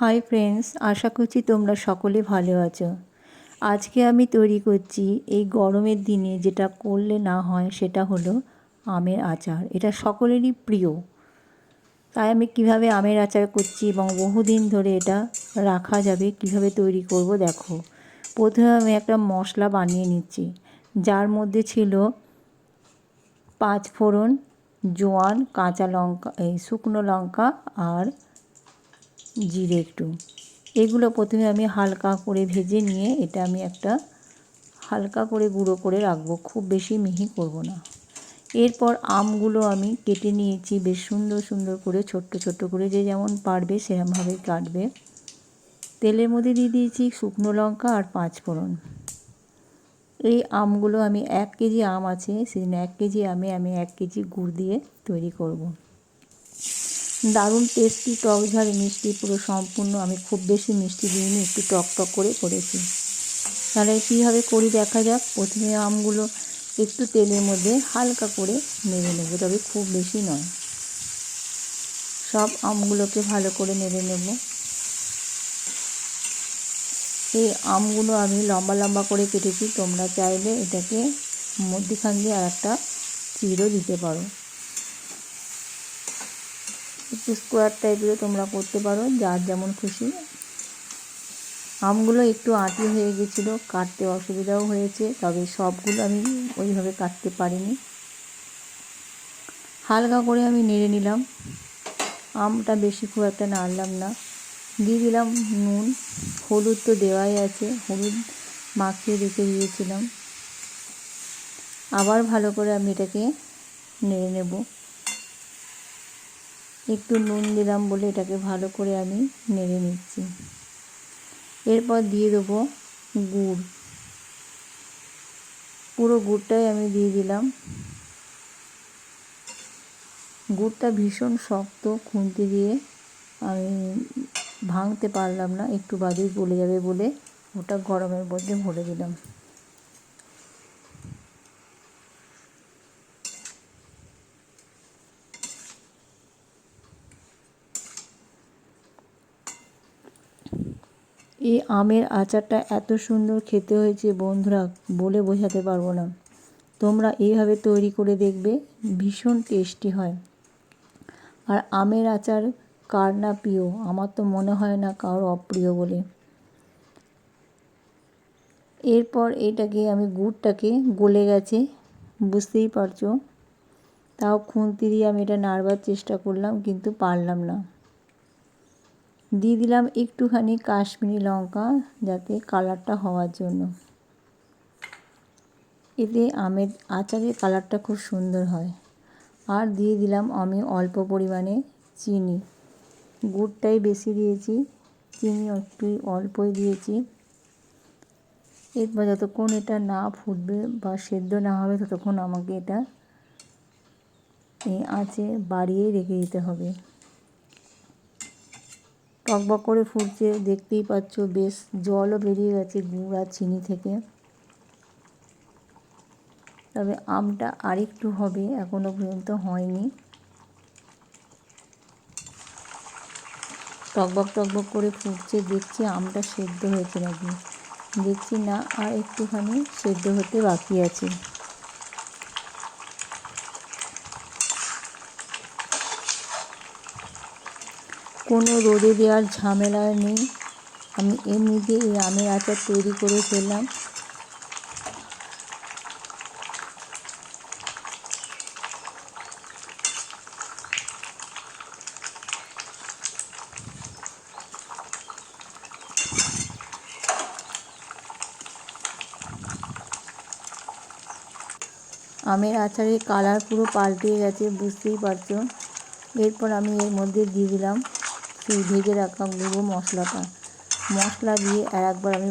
Hi friends, আশা করছি তোমরা সকলে ভালো আছো। আজকে আমি তৈরি করছি এই গরমের দিনে যেটা করলে না হয় সেটা হলো আমের আচার। এটা সকলেরই প্রিয়। তাই আমি কীভাবে আমের আচার করছি এবং বহুদিন ধরে এটা রাখা যাবে, কীভাবে তৈরি করব দেখো। প্রথমে আমি একটা মশলা বানিয়ে নিচ্ছি, যার মধ্যে ছিল পাঁচ ফোড়ন জোয়ান, কাঁচা লঙ্কা, এই শুকনো লঙ্কা আর জিরে একটু। এগুলো প্রথমে আমি হালকা করে ভেজে নিয়ে এটা আমি একটা হালকা করে গুঁড়ো করে রাখব, খুব বেশি মিহি করব না। এরপর আমগুলো আমি কেটে নিয়েছি বেশ সুন্দর সুন্দর করে, ছোট্ট ছোট্ট করে, যে যেমন পারবে সেরকমভাবে কাটবে। তেলের মধ্যে দিয়ে দিয়েছি শুকনো লঙ্কা আর পাঁচ ফোড়ন। এই আমগুলো আমি এক কেজি আম আছে সেদিন এক কেজি আমে আমি এক কেজি গুড় দিয়ে তৈরি করব। দারুণ টেস্টি টক ঝাল, মিষ্টি পুরো সম্পূর্ণ। আমি খুব বেশি মিষ্টি দিইনি, একটু টক টক করে করেছি। তাহলে কীভাবে করি দেখা যাক। প্রথমে আমগুলো একটু তেলের মধ্যে হালকা করে নেড়ে নেব, তবে খুব বেশি নয়। সব আমগুলোকে ভালো করে নেড়ে নেব। এই আমগুলো আমি লম্বা লম্বা করে কেটেছি। তোমরা চাইলে এটাকে মধ্যখান দিয়ে আর একটা চিরও দিতে পারো। একটু স্কোয়ার টাইপেরও তোমরা করতে পারো, যার যেমন খুশি। আমগুলো একটু আঁটি হয়ে গেছিল, কাটতে অসুবিধাও হয়েছে, তবে সবগুলো আমি ওইভাবে কাটতে পারিনি। হালকা করে আমি নেড়ে নিলাম। আমটা বেশি খুব একটা নাড়লাম না। দিয়ে দিলাম নুন, হলুদ তো দেওয়াই আছে, হলুদ মাখিয়ে রেখে দিয়েছিলাম। আবার ভালো করে আমি এটাকে নেড়ে নেব। একটু নুন দিলাম বলে এটাকে ভালো করে আমি নেড়ে নিচ্ছি। এরপর দিয়ে দেবো গুড়। পুরো গুড়টাই আমি দিয়ে দিলাম। গুড়টা ভীষণ শক্ত খুন্তি দিয়ে আমি ভাঙতে পারলাম না, একটু বাদেই গলে যাবে বলে ওটা গরমের মধ্যে ভরে দিলাম। এই আমের আচারটা এত সুন্দর খেতে হয়েছে বন্ধুরা, বলে বোঝাতে পারব না। তোমরা এইভাবে তৈরি করে দেখবে, ভীষণ টেস্টি হয়। আর আমের আচার কার না প্রিয়? আমার তো মনে হয় না কারোর অপ্রিয় বলে। এরপর এটাকে, আমি গুড়টাকে গলে গেছে, বুঝতেই পারছ? তাও খুন্তি দিয়ে আমি এটা নাড়বার চেষ্টা করলাম, কিন্তু পারলাম না। দিয়ে দিলাম একটুখানি কাশ্মীরি লঙ্কা যাতে কালারটা হওয়ার জন্য। এতে আমের আচারের কালারটা খুব সুন্দর হয়। আর দিয়ে দিলাম আমি অল্প পরিমাণে চিনি। গুড়টাই বেশি দিয়েছি, চিনি একটু অল্পই দিয়েছি। এরপর যতক্ষণ এটা না ফুটবে বা সেদ্ধ না হবে ততক্ষণ আমাকে এটা আঁচে বাড়িয়েই রেখে দিতে হবে। টকবক করে ফুটছে, দেখতেই পাচ্ছ বেশ জলও বেরিয়ে গেছে গুড় আর চিনি থেকে। তবে আমটা আরেকটু হবে এখনও পর্যন্ত হয়নি। টকবক টকবক করে ফুটছে, দেখছি আমটা সেদ্ধ হয়েছে নাকি। দেখছি না, আর একটুখানি সেদ্ধ হতে বাকি আছে। কোনো রোদে দেওয়ার ঝামেলা নেই। আমি এমনিতে এই আমের আচার তৈরি করে ফেললাম আমের আচারের কালার পুরো পাল্টে গেছে, বুঝতেই পারছ। এরপর আমি এর মধ্যে দিয়ে দিলাম। ভেজে রাখা গুঁড়ো মশলাটা। মশলা দিয়ে আর একবার আমি